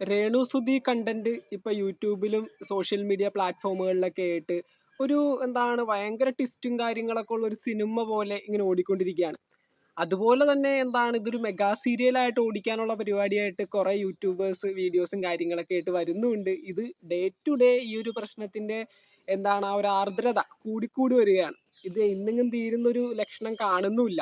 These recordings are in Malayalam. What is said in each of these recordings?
രേണു സുധി കണ്ടന്റ് ഇപ്പൊ യൂട്യൂബിലും സോഷ്യൽ മീഡിയ പ്ലാറ്റ്ഫോമുകളിലൊക്കെ ആയിട്ട് ഒരു എന്താണ് ഭയങ്കര ട്വിസ്റ്റും കാര്യങ്ങളൊക്കെ ഉള്ള ഒരു സിനിമ പോലെ ഇങ്ങനെ ഓടിക്കൊണ്ടിരിക്കുകയാണ്. അതുപോലെ തന്നെ എന്താണ് ഇതൊരു മെഗാ സീരിയലായിട്ട് ഓടിക്കാനുള്ള പരിപാടിയായിട്ട് കുറേ യൂട്യൂബേഴ്സ് വീഡിയോസും കാര്യങ്ങളൊക്കെ ആയിട്ട് വരുന്നുണ്ട്. ഇത് ഡേ ടു ഡേ ഈ ഒരു പ്രശ്നത്തിന്റെ എന്താണ് ആ ഒരു ആർദ്രത കൂടിക്കൂടി വരികയാണ്. ഇത് ഇന്നെങ്കിലും തീരുന്നൊരു ലക്ഷണം കാണുന്നുമില്ല.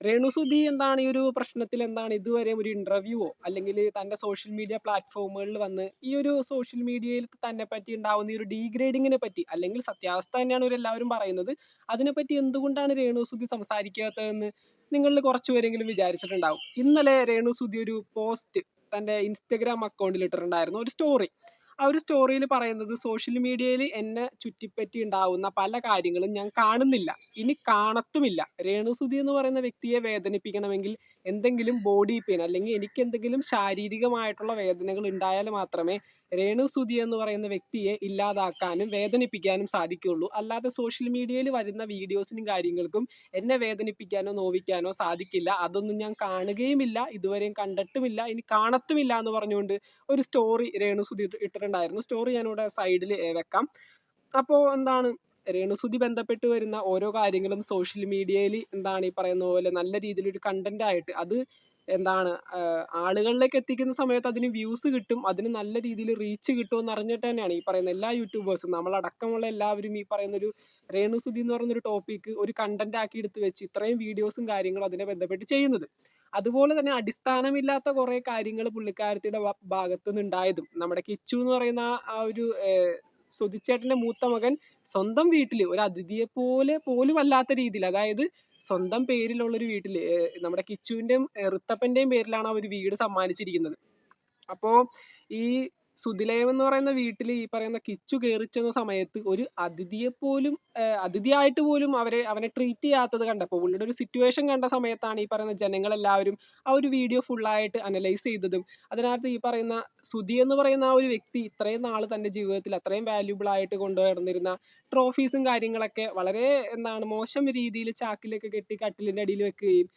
രേണുസുധി എന്താണ് ഈ ഒരു പ്രശ്നത്തിൽ എന്താണ് ഇതുവരെ ഒരു ഇന്റർവ്യൂവോ അല്ലെങ്കിൽ തന്റെ സോഷ്യൽ മീഡിയ പ്ലാറ്റ്ഫോമുകളിൽ വന്ന് ഈ ഒരു സോഷ്യൽ മീഡിയയിൽ തന്നെ പറ്റി ഉണ്ടാവുന്ന ഈ ഒരു ഡീഗ്രേഡിങ്ങിനെ പറ്റി അല്ലെങ്കിൽ സത്യാവസ്ഥ തന്നെയാണ് ഇവരെല്ലാവരും പറയുന്നത് അതിനെപ്പറ്റി എന്തുകൊണ്ടാണ് രേണുസുധി സംസാരിക്കാത്തതെന്ന് നിങ്ങളിൽ കുറച്ചുപേരെങ്കിലും വിചാരിച്ചിട്ടുണ്ടാവും. ഇന്നലെ രേണുസുധി ഒരു പോസ്റ്റ് തന്റെ ഇൻസ്റ്റഗ്രാം അക്കൗണ്ടിൽ ഇട്ടിട്ടുണ്ടായിരുന്നു ഒരു സ്റ്റോറി ആ ഒരു സ്റ്റോറിയിൽ പറയുന്നത് സോഷ്യൽ മീഡിയയിൽ എന്നെ ചുറ്റിപ്പറ്റി ഉണ്ടാവുന്ന പല കാര്യങ്ങളും ഞാൻ കാണുന്നില്ല. ഇനി കാണത്തുമില്ല. രേണുസുതി എന്ന് പറയുന്ന വ്യക്തിയെ വേദനിപ്പിക്കണമെങ്കിൽ എന്തെങ്കിലും ബോഡി പെയിൻ അല്ലെങ്കിൽ എനിക്ക് എന്തെങ്കിലും ശാരീരികമായിട്ടുള്ള വേദനകൾ ഉണ്ടായാൽ മാത്രമേ രേണു സുധി എന്ന് പറയുന്ന വ്യക്തിയെ ഇല്ലാതാക്കാനും വേദനിപ്പിക്കാനും സാധിക്കുകയുള്ളൂ. അല്ലാതെ സോഷ്യൽ മീഡിയയിൽ വരുന്ന വീഡിയോസിനും കാര്യങ്ങൾക്കും എന്നെ വേദനിപ്പിക്കാനോ നോവിക്കാനോ സാധിക്കില്ല. അതൊന്നും ഞാൻ കാണുകയുമില്ല ഇതുവരെയും കണ്ടിട്ടുമില്ല ഇനി കാണത്തുമില്ല എന്ന് പറഞ്ഞുകൊണ്ട് ഒരു സ്റ്റോറി രേണു സുധി ഇട്ടിട്ടുണ്ടായിരുന്നു. സ്റ്റോറി ഞാനിവിടെ സൈഡിൽ വെക്കാം. അപ്പോൾ എന്താണ് രേണുസുതി ബന്ധപ്പെട്ട് വരുന്ന ഓരോ കാര്യങ്ങളും സോഷ്യൽ മീഡിയയിൽ എന്താണ് ഈ പറയുന്ന പോലെ നല്ല രീതിയിൽ ഒരു കണ്ടന്റ് ആയിട്ട് അത് എന്താണ് ആളുകളിലേക്ക് എത്തിക്കുന്ന സമയത്ത് അതിന് വ്യൂസ് കിട്ടും അതിന് നല്ല രീതിയിൽ റീച്ച് കിട്ടുമെന്ന് അറിഞ്ഞിട്ട് തന്നെയാണ് ഈ പറയുന്ന എല്ലാ യൂട്യൂബേഴ്സും നമ്മളടക്കമുള്ള എല്ലാവരും ഈ പറയുന്ന ഒരു രേണുസുതി എന്ന് പറയുന്ന ഒരു ടോപ്പിക്ക് ഒരു കണ്ടന്റ് ആക്കി എടുത്ത് വെച്ച് ഇത്രയും വീഡിയോസും കാര്യങ്ങളും അതിനെ ബന്ധപ്പെട്ട് ചെയ്യുന്നത്. അതുപോലെ തന്നെ അടിസ്ഥാനമില്ലാത്ത കുറെ കാര്യങ്ങൾ പുള്ളിക്കാരത്തിയുടെ ഭാഗത്തു നിന്നുണ്ടായതും നമ്മുടെ കിച്ചു എന്ന് പറയുന്ന ആ ഒരു സുധിച്ചേട്ടന്റെ മൂത്ത മകൻ സ്വന്തം വീട്ടിൽ ഒരു അതിഥിയെ പോലെ പോലും അല്ലാത്ത രീതിയിൽ അതായത് സ്വന്തം പേരിലുള്ളൊരു വീട്ടിൽ നമ്മുടെ കിച്ചുവിന്റെയും ഋത്തപ്പന്റെയും പേരിലാണ് ആ ഒരു വീട് സമ്മാനിച്ചിരിക്കുന്നത്. അപ്പോ ഈ സുതിലയം എന്ന് പറയുന്ന വീട്ടിൽ ഈ പറയുന്ന കിച്ചു കയറിച്ചെന്ന സമയത്ത് ഒരു അതിഥിയെ പോലും അതിഥിയായിട്ട് പോലും അവരെ അവനെ ട്രീറ്റ് ചെയ്യാത്തത് കണ്ടപ്പോൾ പുള്ളിയുടെ ഒരു സിറ്റുവേഷൻ കണ്ട സമയത്താണ് ഈ പറയുന്ന ജനങ്ങളെല്ലാവരും ആ ഒരു വീഡിയോ ഫുള്ളായിട്ട് അനലൈസ് ചെയ്തതും. അതിനകത്ത് ഈ പറയുന്ന സുധി എന്ന് പറയുന്ന ആ ഒരു വ്യക്തി ഇത്രയും നാൾ തന്റെ ജീവിതത്തിൽ അത്രയും വാല്യൂബിൾ ആയിട്ട് കൊണ്ടുവരുന്നിരുന്ന ട്രോഫീസും കാര്യങ്ങളൊക്കെ വളരെ എന്താണ് മോശം രീതിയിൽ ചാക്കിലൊക്കെ കെട്ടി കട്ടിലിന്റെ അടിയിൽ വെക്കുകയും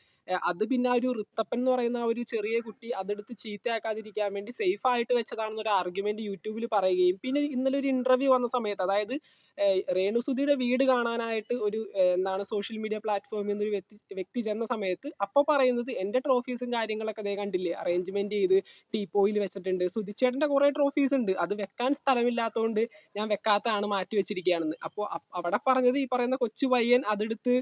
അത് പിന്നെ ആ ഒരു റിത്തപ്പൻ എന്ന് പറയുന്ന ആ ഒരു ചെറിയ കുട്ടി അതെടുത്ത് ചീത്തയാക്കാതിരിക്കാൻ വേണ്ടി സേഫ് ആയിട്ട് വെച്ചതാണെന്നൊരു ആർഗ്യുമെന്റ് യൂട്യൂബിൽ പറയുകയും പിന്നെ ഇന്നലെ ഒരു ഇന്റർവ്യൂ വന്ന സമയത്ത് അതായത് രേണുസുധിയുടെ വീട് കാണാനായിട്ട് ഒരു എന്താണ് സോഷ്യൽ മീഡിയ പ്ലാറ്റ്ഫോമിൽ നിന്നൊരു വ്യക്തി വ്യക്തി ചെന്ന സമയത്ത് അപ്പോൾ പറയുന്നത് എന്റെ ട്രോഫീസും കാര്യങ്ങളൊക്കെ അതേ കണ്ടില്ലേ? അറേഞ്ച്മെന്റ് ചെയ്ത് ടീപ്പോയിൽ വെച്ചിട്ടുണ്ട്. സുധിച്ചേട്ടന്റെ കുറേ ട്രോഫീസ് ഉണ്ട്. അത് വെക്കാൻ സ്ഥലമില്ലാത്തതുകൊണ്ട് ഞാൻ വെക്കാത്തതാണ് മാറ്റി വെച്ചിരിക്കുകയാണെന്ന് അപ്പോൾ അവിടെ പറഞ്ഞത് ഈ പറയുന്ന കൊച്ചു പയ്യൻ അതെടുത്ത്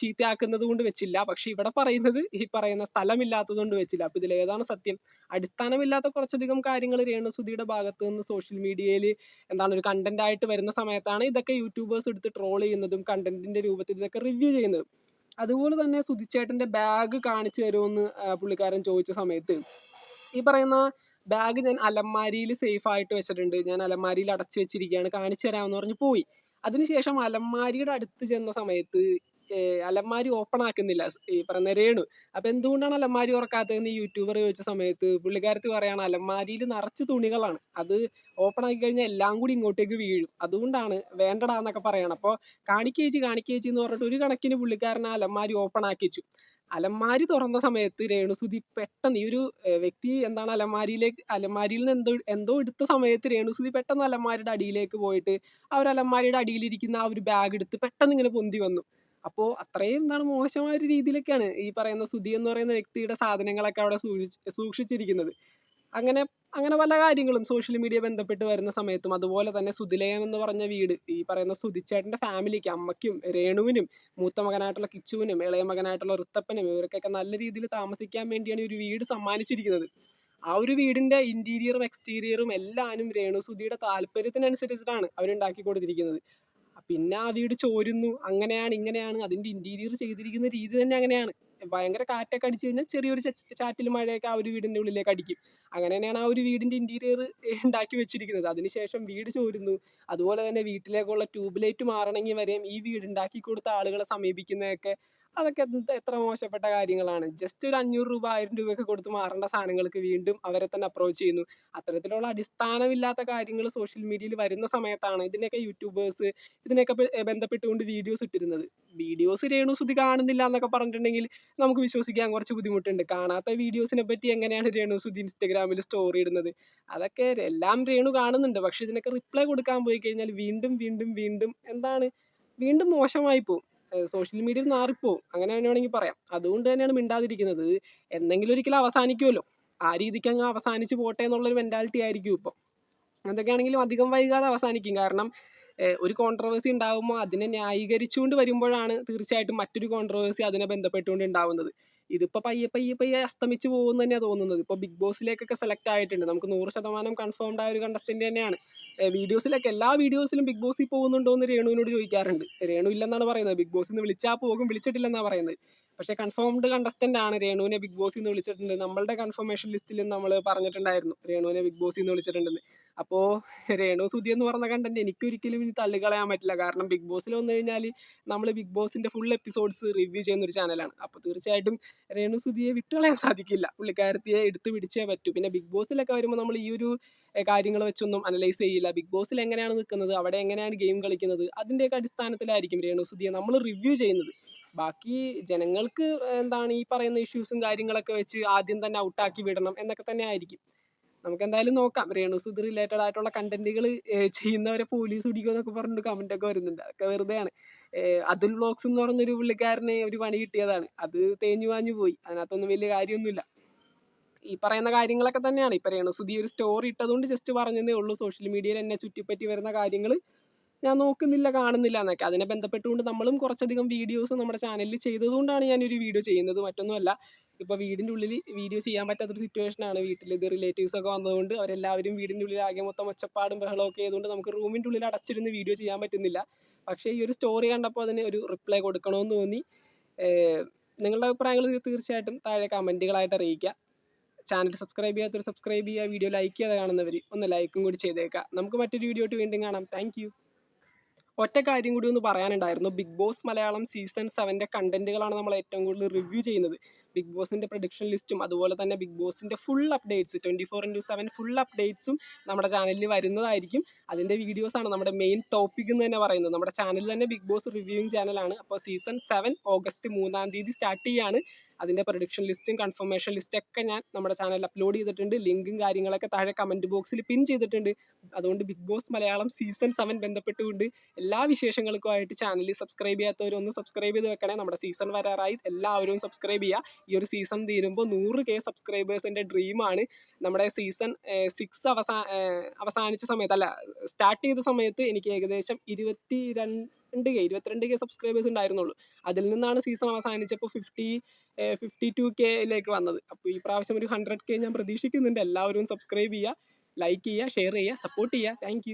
ചീത്തയാക്കുന്നത് കൊണ്ട് വെച്ചില്ല. പക്ഷെ ഇവിടെ പറയുന്നത് ഈ പറയുന്ന സ്ഥലമില്ലാത്തത് കൊണ്ട് വെച്ചില്ല. അപ്പൊ ഇതിൽ ഏതാണ് സത്യം? അടിസ്ഥാനമില്ലാത്ത കുറച്ചധികം കാര്യങ്ങൾ രേണുസുധിയുടെ ഭാഗത്ത് നിന്ന് സോഷ്യൽ മീഡിയയിൽ എന്താണ് ഒരു കണ്ടന്റ് ആയിട്ട് വരുന്ന സമയത്താണ് ഇതൊക്കെ യൂട്യൂബേഴ്സ് എടുത്ത് ട്രോൾ ചെയ്യുന്നതും കണ്ടന്റിന്റെ രൂപത്തിൽ ഇതൊക്കെ റിവ്യൂ ചെയ്യുന്നതും. അതുപോലെ തന്നെ സുധിച്ചേട്ടന്റെ ബാഗ് കാണിച്ചു തരുമെന്ന് പുള്ളിക്കാരൻ ചോദിച്ച സമയത്ത്. ഈ പറയുന്ന ബാഗ് ഞാൻ അലമാരിയിൽ സേഫ് ആയിട്ട് വെച്ചിട്ടുണ്ട്. ഞാൻ അലമാരിയിൽ അടച്ചു വെച്ചിരിക്കുകയാണ്. കാണിച്ചു തരാമെന്ന് പറഞ്ഞ് പോയി. അതിനുശേഷം അലമാരിയുടെ അടുത്ത് ചെന്ന സമയത്ത് അലമാരി ഓപ്പൺ ആക്കുന്നില്ല ഈ പറയുന്ന രേണു. അപ്പൊ എന്തുകൊണ്ടാണ് അലമാരി തുറക്കാത്തതെന്ന് ഈ യൂട്യൂബർ ചോദിച്ച സമയത്ത്? പുള്ളിക്കാരത്തി പറയാണ് അലമാരിയിൽ നിറച്ച് തുണികളാണ്. അത് ഓപ്പൺ ആക്കി കഴിഞ്ഞാൽ എല്ലാം കൂടി ഇങ്ങോട്ടേക്ക് വീഴും. അതുകൊണ്ടാണ് വേണ്ടടാ എന്നൊക്കെ പറയണം. അപ്പോൾ കാണിക്കേച്ചി കാണിക്കേച്ചി എന്ന് പറഞ്ഞിട്ട് ഒരു കണക്കിന് പുള്ളിക്കാരൻ അലമാരി ഓപ്പൺ ആക്കിച്ചു അലമാരി തുറന്ന സമയത്ത് രേണുസുതി പെട്ടെന്ന് ഈ ഒരു വ്യക്തി എന്താണ് അലമാരിയിലേക്ക് അലമാരിയിൽ നിന്ന് എന്തോ എന്തോ എടുത്ത സമയത്ത് രേണുസുതി പെട്ടെന്ന് അലമാരിയുടെ അടിയിലേക്ക് പോയിട്ട് ആ ഒരു അലമാരിയുടെ അടിയിലിരിക്കുന്ന ആ ഒരു ബാഗ് എടുത്ത് പെട്ടെന്ന് ഇങ്ങനെ പൊന്തി വന്നു. അപ്പോൾ അത്രയും എന്താണ് മോശമായ ഒരു രീതിയിലൊക്കെയാണ് ഈ പറയുന്ന സുധി എന്ന് പറയുന്ന വ്യക്തിയുടെ സാധനങ്ങളൊക്കെ അവിടെ സൂക്ഷിച്ചിരിക്കുന്നത്. അങ്ങനെ അങ്ങനെ പല കാര്യങ്ങളും സോഷ്യൽ മീഡിയ ബന്ധപ്പെട്ട് വരുന്ന സമയത്തും അതുപോലെ തന്നെ സുധിലയം എന്ന് പറഞ്ഞ വീട് ഈ പറയുന്ന സുധിച്ചേട്ടന്റെ ഫാമിലിക്ക് അമ്മയ്ക്കും രേണുവിനും മൂത്ത മകനായിട്ടുള്ള കിച്ചുവിനും ഇളയ മകനായിട്ടുള്ള ഋത്തപ്പനും ഇവർക്കൊക്കെ നല്ല രീതിയിൽ താമസിക്കാൻ വേണ്ടിയാണ് ഒരു വീട് സമ്മാനിച്ചിരിക്കുന്നത്. ആ ഒരു വീടിന്റെ ഇന്റീരിയറും എക്സ്റ്റീരിയറും എല്ലാനും രേണു സുധിയുടെ താല്പര്യത്തിനനുസരിച്ചിട്ടാണ് അവരുണ്ടാക്കി കൊടുത്തിരിക്കുന്നത് പിന്നെ ആ വീട് ചോരുന്നു. അങ്ങനെയാണ് ഇങ്ങനെയാണ്. അതിന്റെ ഇന്റീരിയർ ചെയ്തിരിക്കുന്ന രീതി തന്നെ അങ്ങനെയാണ്. ഭയങ്കര കാറ്റൊക്കെ അടിച്ചു കഴിഞ്ഞാൽ ചെറിയൊരു ചാറ്റിൽ മഴയൊക്കെ ആ ഒരു വീടിന്റെ ഉള്ളിലേക്ക് അടിക്കും. അങ്ങനെ തന്നെയാണ് ആ ഒരു വീടിന്റെ ഇന്റീരിയർ ഉണ്ടാക്കി വെച്ചിരിക്കുന്നത്. അതിനുശേഷം വീട് ചോരുന്നു. അതുപോലെ തന്നെ വീട്ടിലേക്കുള്ള ട്യൂബ് ലൈറ്റ് മാറണമെങ്കിൽ വരെയും ഈ വീട് ഉണ്ടാക്കി കൊടുത്ത ആളുകളെ സമീപിക്കുന്നതൊക്കെ അതൊക്കെ എത്ര മോശപ്പെട്ട കാര്യങ്ങളാണ്. ജസ്റ്റ് ഒരു അഞ്ഞൂറ് രൂപ ആയിരം രൂപയൊക്കെ കൊടുത്ത് മാറേണ്ട സാധനങ്ങൾക്ക് വീണ്ടും അവരെ തന്നെ അപ്രോച്ച് ചെയ്യുന്നു. അത്തരത്തിലുള്ള അടിസ്ഥാനമില്ലാത്ത കാര്യങ്ങൾ സോഷ്യൽ മീഡിയയിൽ വരുന്ന സമയത്താണ് ഇതിനൊക്കെ യൂട്യൂബേഴ്സ് ഇതിനൊക്കെ ബന്ധപ്പെട്ടുകൊണ്ട് വീഡിയോസ് ഇട്ടിരുന്നത്. വീഡിയോസ് രേണു രേണുസുതി കാണുന്നില്ല എന്നൊക്കെ പറഞ്ഞിട്ടുണ്ടെങ്കിൽ നമുക്ക് വിശ്വസിക്കാൻ കുറച്ച് ബുദ്ധിമുട്ടുണ്ട്. കാണാത്ത വീഡിയോസിനെ പറ്റി എങ്ങനെയാണ് രേണു രേണുസുതി ഇൻസ്റ്റഗ്രാമിൽ സ്റ്റോറി ഇടുന്നത്? അതൊക്കെ എല്ലാം രേണു കാണുന്നുണ്ട്. പക്ഷെ ഇതിനൊക്കെ റിപ്ലൈ കൊടുക്കാൻ പോയി കഴിഞ്ഞാൽ വീണ്ടും വീണ്ടും വീണ്ടും എന്താണ്? വീണ്ടും മോശമായി പോകും സോഷ്യൽ മീഡിയയിൽ നാറിപ്പോവും അങ്ങനെ വേണമെങ്കിൽ പറയാം. അതുകൊണ്ട് തന്നെയാണ് മിണ്ടാതിരിക്കുന്നത്. എന്നെങ്കിലും ഒരിക്കലും അവസാനിക്കുമല്ലോ ആ രീതിക്ക് അങ്ങ് അവസാനിച്ച് പോട്ടെ എന്നുള്ളൊരു മെന്റാലിറ്റി ആയിരിക്കും ഇപ്പോൾ എന്തൊക്കെയാണെങ്കിലും അധികം വൈകാതെ അവസാനിക്കും. കാരണം ഒരു കോൺട്രവേഴ്സി ഉണ്ടാകുമ്പോൾ അതിനെ ന്യായീകരിച്ചുകൊണ്ട് വരുമ്പോഴാണ് തീർച്ചയായിട്ടും മറ്റൊരു കോൺട്രവേഴ്സി അതിനെ ബന്ധപ്പെട്ടുകൊണ്ട് ഉണ്ടാവുന്നത്. ഇതിപ്പോൾ പയ്യെ പയ്യെ പയ്യെ അസ്തമിച്ച് പോകുന്നു തന്നെയാണ് തോന്നുന്നത്. ഇപ്പോൾ ബിഗ് ബോസിലേക്കൊക്കെ സെലക്ട് ആയിട്ടുണ്ട്. നമുക്ക് നൂറ് ശതമാനം കൺഫേംഡ് ആയ ഒരു കണ്ടസ്റ്റന്റ് തന്നെയാണ്. വീഡിയോസിലൊക്കെ എല്ലാ വീഡിയോസിലും ബിഗ് ബോസിൽ പോകുന്നുണ്ടോ എന്ന് രേണുവിനോട് ചോദിക്കാറുണ്ട്. രേണു ഇല്ലെന്നാണ് പറയുന്നത്. ബിഗ് ബോസിൽ നിന്ന് വിളിച്ചാൽ പോകും വിളിച്ചിട്ടില്ലെന്നാണ് പറയുന്നത്. പക്ഷേ കൺഫേംഡ് കണ്ടസ്റ്റന്റ് ആണ് രേണുവിനെ ബിഗ് ബോസിൽ നിന്ന് വിളിച്ചിട്ടുണ്ട്. നമ്മളുടെ കൺഫർമേഷൻ ലിസ്റ്റിൽ നമ്മൾ പറഞ്ഞിട്ടുണ്ടായിരുന്നു. രേണുവിനെ ബിഗ് ബോസിൽ നിന്ന് വിളിച്ചിട്ടുണ്ടെന്ന്. അപ്പോൾ രേണു സുധി എന്ന് പറഞ്ഞ കണ്ടന്റ് എനിക്കൊരിക്കലും ഇനി തള്ളിക്കളയാൻ പറ്റില്ല. കാരണം ബിഗ് ബോസിൽ വന്നു കഴിഞ്ഞാൽ നമ്മൾ ബിഗ് ബോസിന്റെ ഫുൾ എപ്പിസോഡ്സ് റിവ്യൂ ചെയ്യുന്ന ഒരു ചാനലാണ് അപ്പോൾ തീർച്ചയായിട്ടും രേണു സുധിയെ വിട്ടുകളയാൻ സാധിക്കില്ല. പുള്ളിക്കാരത്തിയെ എടുത്തു പിടിച്ചേ പറ്റൂ. പിന്നെ ബിഗ് ബോസിലൊക്കെ വരുമ്പോൾ നമ്മൾ ഈ ഒരു കാര്യങ്ങൾ വെച്ചൊന്നും അനലൈസ് ചെയ്യില്ല. ബിഗ് ബോസിൽ എങ്ങനെയാണ് നിൽക്കുന്നത് അവിടെ എങ്ങനെയാണ് ഗെയിം കളിക്കുന്നത്? അതിന്റെയൊക്കെ അടിസ്ഥാനത്തിലായിരിക്കും രേണു സുധിയെ നമ്മൾ റിവ്യൂ ചെയ്യുന്നത്. ബാക്കി ജനങ്ങൾക്ക് എന്താണ് ഈ പറയുന്ന ഇഷ്യൂസും കാര്യങ്ങളൊക്കെ വെച്ച് ആദ്യം തന്നെ ഔട്ടാക്കി വിടണം എന്നൊക്കെ തന്നെ ആയിരിക്കും. നമുക്ക് എന്തായാലും നോക്കാം. രേണു സുധി റിലേറ്റഡ് ആയിട്ടുള്ള കണ്ടന്റുകൾ ചെയ്യുന്നവരെ പോലീസ് പിടിക്കുമെന്നൊക്കെ പറഞ്ഞിട്ട് കമന്റ് ഒക്കെ വരുന്നുണ്ട്. അതൊക്കെ വെറുതെയാണ്. അതുൽ വ്ളോഗ്സ് എന്ന് പറഞ്ഞൊരു പുള്ളിക്കാരന് ഒരു പണി കിട്ടിയതാണ്. അത് തേഞ്ഞു വാഞ്ഞു പോയി. അതിനകത്തൊന്നും വലിയ കാര്യമൊന്നുമില്ല. ഈ പറയുന്ന കാര്യങ്ങളൊക്കെ തന്നെയാണ്. ഇപ്പൊ രേണുസുതി ഒരു സ്റ്റോറി ഇട്ടതുകൊണ്ട് ജസ്റ്റ് പറഞ്ഞതേ ഉള്ളൂ. സോഷ്യൽ മീഡിയയിൽ എന്നെ ചുറ്റിപ്പറ്റി വരുന്ന കാര്യങ്ങൾ ഞാൻ നോക്കുന്നില്ല കാണുന്നില്ല എന്നൊക്കെ. അതിനെ ബന്ധപ്പെട്ടുകൊണ്ട് നമ്മളും കുറച്ചധികം വീഡിയോസ് നമ്മുടെ ചാനലിൽ ചെയ്തതുകൊണ്ടാണ് ഞാൻ ഒരു വീഡിയോ ചെയ്യുന്നത്. മറ്റൊന്നുമല്ല. ഇപ്പോൾ വീടിന്റെ ഉള്ളിൽ വീഡിയോ ചെയ്യാൻ പറ്റാത്തൊരു സിറ്റുവേഷനാണ് വീട്ടിൽ ഇത് റിലേറ്റീവ്സ് ഒക്കെ വന്നതുകൊണ്ട് അവരെല്ലാവരും വീടിന്റെ ഉള്ളിൽ ആകെ മൊത്തം ഒച്ചപ്പാടും ബഹളവും ഒക്കെ ആയതുകൊണ്ട് നമുക്ക് റൂമിന്റെ ഉള്ളിൽ അടച്ചിരുന്ന് വീഡിയോ ചെയ്യാൻ പറ്റുന്നില്ല. പക്ഷേ ഈ ഒരു സ്റ്റോറി കണ്ടപ്പോൾ അതിന് ഒരു റിപ്ലൈ കൊടുക്കണമെന്ന് തോന്നി. നിങ്ങളുടെ അഭിപ്രായങ്ങൾ തീർച്ചയായിട്ടും താഴെ കമന്റുകളായിട്ട് അറിയിക്കുക. ചാനൽ സബ്സ്ക്രൈബ് ചെയ്യാത്തവർ സബ്സ്ക്രൈബ് ചെയ്യുക വീഡിയോ ലൈക്ക് ചെയ്യാതെ കാണുന്നവർ ഒന്ന് ലൈക്കും കൂടി ചെയ്തേക്കാം നമുക്ക് മറ്റൊരു വീഡിയോ ആയിട്ട് വീണ്ടും കാണാം. താങ്ക് ഒറ്റ കാര്യം കൂടി ഒന്ന് പറയാനുണ്ടായിരുന്നു. ബിഗ് ബോസ് മലയാളം സീസൺ സെവന്റെ കണ്ടന്റുകളാണ് നമ്മൾ ഏറ്റവും കൂടുതൽ റിവ്യൂ ചെയ്യുന്നത്. ബിഗ് ബോസിന്റെ പ്രൊഡിക്ഷൻ ലിസ്റ്റും അതുപോലെ തന്നെ ബിഗ് ബോസിന്റെ full updates twenty four into seven full അപ്ഡേറ്റ്സും നമ്മുടെ ചാനലിൽ വരുന്നതായിരിക്കും. അതിന്റെ വീഡിയോസാണ് നമ്മുടെ മെയിൻ ടോപ്പിക് എന്ന് തന്നെ പറയുന്നത്. നമ്മുടെ ചാനൽ തന്നെ ബിഗ് ബോസ് റിവ്യൂവിങ് ചാനലാണ് അപ്പോൾ സീസൺ സെവൻ ഓഗസ്റ്റ് മൂന്നാം തീയതി സ്റ്റാർട്ട് ചെയ്യാണ്. അതിന്റെ പ്രൊഡിക്ഷൻ ലിസ്റ്റും കൺഫർമേഷൻ ലിസ്റ്റൊക്കെ ഞാൻ നമ്മുടെ ചാനലിൽ അപ്ലോഡ് ചെയ്തിട്ടുണ്ട്. ലിങ്കും കാര്യങ്ങളൊക്കെ താഴെ കമന്റ് ബോക്സിൽ പിൻ ചെയ്തിട്ടുണ്ട്. അതുകൊണ്ട് big boss Malayalam season seven ബന്ധപ്പെട്ടുകൊണ്ട് എല്ലാ വിശേഷങ്ങൾക്കുമായിട്ട് ചാനൽ സബ്സ്ക്രൈബ് ചെയ്യാത്തവരൊന്ന് സബ്സ്ക്രൈബ് ചെയ്ത് വെക്കണേ. നമ്മുടെ സീസൺ വരാറായി. എല്ലാവരും സബ്സ്ക്രൈബ് ചെയ്യുക. ഈ ഒരു സീസൺ തീരുമ്പോൾ നൂറ് കെ സബ്സ്ക്രൈബേഴ്സിന്റെ ഡ്രീമാണ് നമ്മുടെ സീസൺ സിക്സ് അവസാന അവസാനിച്ച സമയത്ത് അല്ല സ്റ്റാർട്ട് ചെയ്ത സമയത്ത് എനിക്ക് ഏകദേശം ഇരുപത്തി രണ്ട് കെ ഇരുപത്തിരണ്ട് കെ സബ്സ്ക്രൈബേഴ്സ് ഉണ്ടായിരുന്നുള്ളൂ. അതിൽ നിന്നാണ് സീസൺ അവസാനിച്ചപ്പോൾ ഫിഫ്റ്റി ഫിഫ്റ്റി ടു കെയിലേക്ക് വന്നത്. അപ്പോൾ ഈ പ്രാവശ്യം ഒരു ഹൺഡ്രഡ് കെ ഞാൻ പ്രതീക്ഷിക്കുന്നുണ്ട്. എല്ലാവരും സബ്സ്ക്രൈബ് ചെയ്യുക ലൈക്ക് ചെയ്യുക ഷെയർ ചെയ്യുക സപ്പോർട്ട് ചെയ്യുക. താങ്ക്